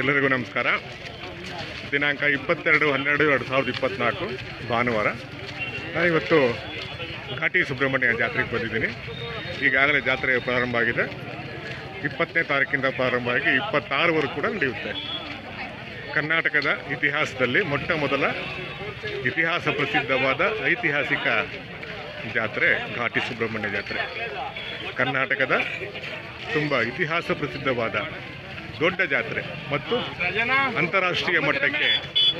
ಎಲ್ಲರಿಗೂ ನಮಸ್ಕಾರ. ದಿನಾಂಕ ಇಪ್ಪತ್ತೆರಡು, ಹನ್ನೆರಡು, ಎರಡು ಸಾವಿರದ ಇಪ್ಪತ್ತ್ನಾಲ್ಕು ಭಾನುವಾರ. ನಾನು ಇವತ್ತು ಘಾಟಿ ಸುಬ್ರಹ್ಮಣ್ಯ ಜಾತ್ರೆಗೆ ಬಂದಿದ್ದೀನಿ. ಈಗಾಗಲೇ ಜಾತ್ರೆ ಪ್ರಾರಂಭ ಆಗಿದೆ. ಇಪ್ಪತ್ತನೇ ತಾರೀಕಿಂದ ಪ್ರಾರಂಭ ಆಗಿ ಇಪ್ಪತ್ತಾರವರೆಗೂ ಕೂಡ ನಡೆಯುತ್ತೆ. ಕರ್ನಾಟಕದ ಇತಿಹಾಸದಲ್ಲಿ ಮೊಟ್ಟ ಮೊದಲ ಇತಿಹಾಸ ಪ್ರಸಿದ್ಧವಾದ ಐತಿಹಾಸಿಕ ಜಾತ್ರೆ ಘಾಟಿ ಸುಬ್ರಹ್ಮಣ್ಯ ಜಾತ್ರೆ. ಕರ್ನಾಟಕದ ತುಂಬ ಇತಿಹಾಸ ಪ್ರಸಿದ್ಧವಾದ ದೊಡ್ಡ ಜಾತ್ರೆ ಮತ್ತು ಅಂತಾರಾಷ್ಟ್ರೀಯ ಮಟ್ಟಕ್ಕೆ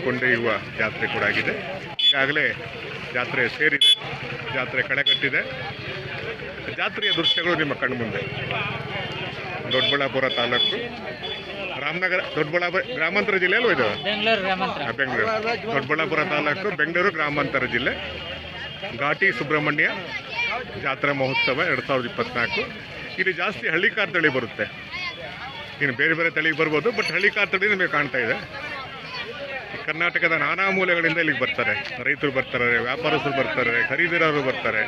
ಕೊಂಡೊಯ್ಯುವ ಜಾತ್ರೆ ಕೂಡ ಆಗಿದೆ. ಈಗಾಗಲೇ ಜಾತ್ರೆ ಸೇರಿದೆ ಜಾತ್ರೆ ಕಳೆಗಟ್ಟಿದೆ ಜಾತ್ರೆಯ ದೃಶ್ಯಗಳು ನಿಮ್ಮ ಕಣ್ಮುಂದೆ. ದೊಡ್ಡಬಳ್ಳಾಪುರ ತಾಲೂಕು ರಾಮನಗರ ದೊಡ್ಡಬಳ್ಳಾಪುರ ಗ್ರಾಮಾಂತರ ಜಿಲ್ಲೆ ಅಲ್ವ ಇದು? ಬೆಂಗಳೂರು ದೊಡ್ಡಬಳ್ಳಾಪುರ ತಾಲೂಕು ಬೆಂಗಳೂರು ಗ್ರಾಮಾಂತರ ಜಿಲ್ಲೆ. ಘಾಟಿ ಸುಬ್ರಹ್ಮಣ್ಯ ಜಾತ್ರಾ ಮಹೋತ್ಸವ ಎರಡು ಸಾವಿರದ ಇಪ್ಪತ್ತ್ನಾಲ್ಕು ಇಲ್ಲಿ ಜಾಸ್ತಿ ಹಳ್ಳಿಕಾರ್ ತಳಿ ಬರುತ್ತೆ. ಇನ್ನು ಬೇರೆ ಬೇರೆ ತಳಿಗೆ ಬರ್ಬೋದು ಬಟ್ ಹಳ್ಳಿ ಕಾತಡಿ ನಿಮಗೆ ಕಾಣ್ತಾ ಇದೆ. ಕರ್ನಾಟಕದ ನಾನಾ ಮೂಲೆಗಳಿಂದ ಇಲ್ಲಿಗೆ ಬರ್ತಾರೆ. ರೈತರು ಬರ್ತಾರೆ, ವ್ಯಾಪಾರಸ್ಥರು ಬರ್ತಾರೆ, ಖರೀದಿದಾರರು ಬರ್ತಾರೆ.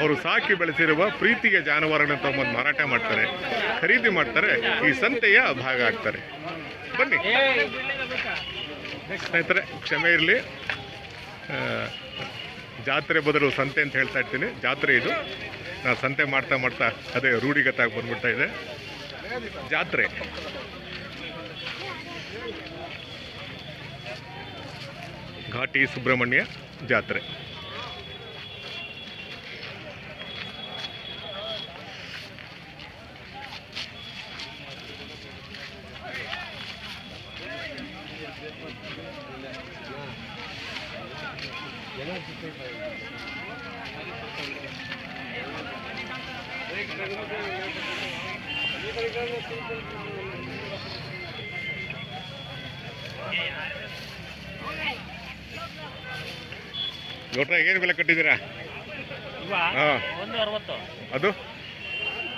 ಅವರು ಸಾಕಿ ಬೆಳೆಸಿರುವ ಪ್ರೀತಿಯ ಜಾನುವಾರುಗಳನ್ನ ತಗೊಂಬಂದು ಮಾರಾಟ ಮಾಡ್ತಾರೆ. ಖರೀದಿ ಮಾಡ್ತಾರೆ, ಈ ಸಂತೆಯ ಭಾಗ ಆಗ್ತಾರೆ. ಬನ್ನಿ. ಸ್ನೇಹಿತರೆ, ಕ್ಷಮೆ ಇರಲಿ. ಜಾತ್ರೆ ಬದಲು ಸಂತೆ ಅಂತ ಹೇಳ್ತಾ ಇರ್ತೀನಿ. ಜಾತ್ರೆ ಇದು. ನಾನು ಸಂತೆ ಮಾಡ್ತಾ ಮಾಡ್ತಾ ಅದೇ ರೂಢಿಗತಾಗಿ ಬಂದ್ಬಿಡ್ತಾ ಇದೆ. ಜಾತ್ರೆ. ಘಾಟಿ ಸುಬ್ರಹ್ಮಣ್ಯ ಜಾತ್ರೆ. ನೋಡ್ರೆ ಏನು ಬೆಲೆ ಕಟ್ಟಿದ್ದೀರಾ? ಹಾಂ. ಒಂದು ಅರವತ್ತು. ಅದು?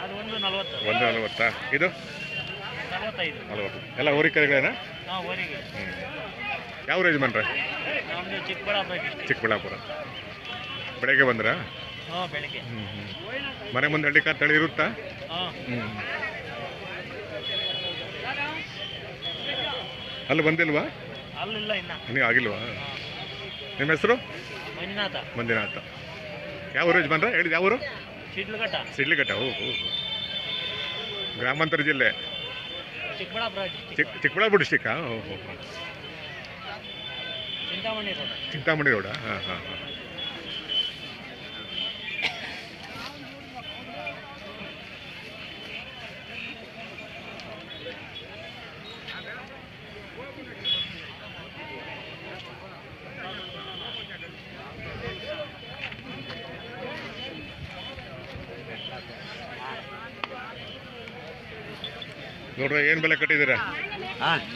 ಅದು ಒಂದು ನಲವತ್ತು. ಒಂದು ನಲವತ್ತಾ? ಇದು? ನಲವತ್ತೈದು. ನಲವತ್ತು. ಎಲ್ಲ ಹಾಂ ಊರಿಗೆ ಹ್ಞೂ ಯಾವ ರೇಜ್ ನಮ್ಮದು ಚಿಕ್ಕಬಳ್ಳಾಪುರ ಚಿಕ್ಕಬಳ್ಳಾಪುರ. ಬೆಳಗ್ಗೆ ಬಂದ್ರಾ? ಹಾಂ ಬೆಳಿಗ್ಗೆ. ಹ್ಞೂ ಹ್ಞೂ ಮನೆ ಮುಂದೆ ಹಳ್ಳಿ ಕಾರ್ ತಳಿ ಇರುತ್ತಾ? ಹಾಂ. ಹ್ಞೂ ಅಲ್ಲಿ ಬಂದಿಲ್ವಾ? ನೀವು ಆಗಿಲ್ವಾ? ನಿಮ್ಮ ಹೆಸರು? ಮಂಜುನಾಥ. ಮಂಜುನಾಥ. ಯಾವ ಊರು ಯಜಮಾನ್ರ? ಹೇಳಿದ ಯಾವ ಊರು? ಸಿಡ್ಲಿಘಟ್ಟ ಓ. ಗ್ರಾಮಾಂತರ ಜಿಲ್ಲೆ. ಚಿಕ್ಕ ಚಿಕ್ಕಬಳ್ಳಾಪುರ ಡಿಸ್ಟಿಕ್ಕಾ ಹೋ. ಚಿಂತಾಮಣಿ ರೋಡ. ಚಿಂತಾಮಣಿ ರೋಡ ಹಾಂ ಹಾಂ ಹಾಂ. ನೋಡ್ರಿ ಏನ್ ಬೆಲೆ ಕಟ್ಟಿದ್ದೀರಾ?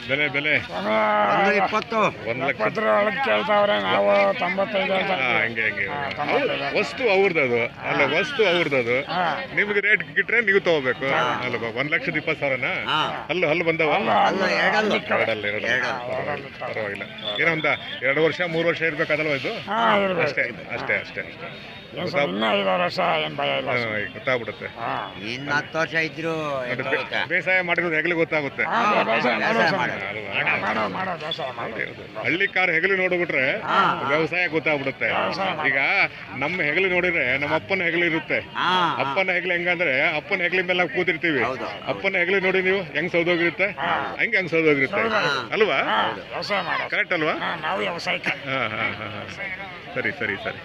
ಬೆಲೆ ಬೆಲೆ. ಒಂದು ಇಪ್ಪತ್ತು. ಒಂದು ಲಕ್ಷ. ಕೇಳ್ತಾವ್ರೆ ನಾವು ತೊಂಬತ್ತೈದು ಹಾ, ಹಂಗೆ ಹಂಗೆ. ವಸ್ತು ಅವ್ರದ್ದು. ಅಲ್ಲ ವಸ್ತು ಅವ್ರದ್ದು. ನಿಮ್ಗೆ ರೇಟ್ ಗಿಟ್ರೆ ನೀವು ತಗೋಬೇಕು. ಅಲ್ವಾ ಒಂದ್ ಲಕ್ಷದ ಇಪ್ಪತ್ತು ಸಾವಿರನ? ಹಲ್ಲು ಹಲ್ಲು ಬಂದವ? ಅಲ್ಲ, ಎರಡಲ್ಲ. ಎರಡಲ್ಲ ಎರಡಲ್ಲ ಪರವಾಗಿಲ್ಲ, ಪರವಾಗಿಲ್ಲ. ಏನೋ ಒಂದ ಎರಡು ವರ್ಷ ಮೂರು ವರ್ಷ ಇರ್ಬೇಕದಲ್ವ ಇದು? ಹಾ ಇರ್ಬೇಕು. ಅಷ್ಟೇ ಅಷ್ಟೇ ಅಷ್ಟೇ ಏನ್ ಸ್ವಲ್ಪ ಇನ್ನೂ ಐದು ವರ್ಷ ಏನು ಭಯ ಇಲ್ಲ. ಹಾ, ಈಗ ಗೊತ್ತಾಗ್ಬಿಡುತ್ತೆ. ಇನ್ನು ಹತ್ತು ವರ್ಷ ಇದ್ರು ಅದು ಬೇ- ಬೇಸಾಯ ಮಾಡಿರೋದು ಹೆಗಲು ಗೊತ್ತಾಗುತ್ತೆ. ಹಳ್ಳಿ ಕಾರ್ ಹೆಗಲು ನೋಡ್ಬಿಟ್ರೆ ವ್ಯವಸಾಯ ಗೊತ್ತಾಗ್ಬಿಡುತ್ತೆ. ಈಗ ನಮ್ಮ ಹೆಗಲು ನೋಡಿದ್ರೆ ನಮ್ಮ ಅಪ್ಪನ ಹೆಗಲು ಇರುತ್ತೆ. ಅಪ್ಪನ ಹೆಗಲು ಹೆಂಗಂದ್ರೆ ಅಪ್ಪನ ಹೆಗಲಿ ಮೇಲೆ ನಾವು ಕೂತಿರ್ತೀವಿ. ಹೌದು. ಅಪ್ಪನ ಹೆಗಲಿ ನೋಡಿ ನೀವು ಹೆಂಗ್ ಸೌದೋಗಿರುತ್ತೆ? ಹಂಗೆ ಹೆಂಗ್ ಸೌದೋಗಿರುತ್ತೆ? ಅಲ್ವಾ? ಕರೆಕ್ಟ್ ಅಲ್ವಾ? ನಾವು ವ್ಯವಸಾಯಕ್ಕೆ ಹಾ ಹಾ ಹಾ ಹಾ. ಸರಿ ಸರಿ ಸರಿ.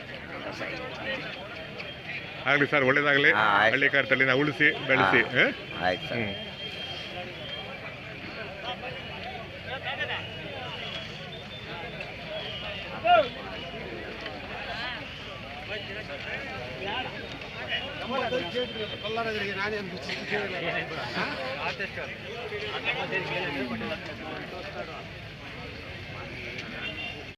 ಆಗ್ಲಿ ಸರ್ ಒಳ್ಳೇದಾಗ್ಲಿ. ಹಳ್ಳಿ ಕಾರ್ತಲ್ಲಿ ನಾವು ಉಳಿಸಿ ಬೆಳೆಸಿ ಹ? నాని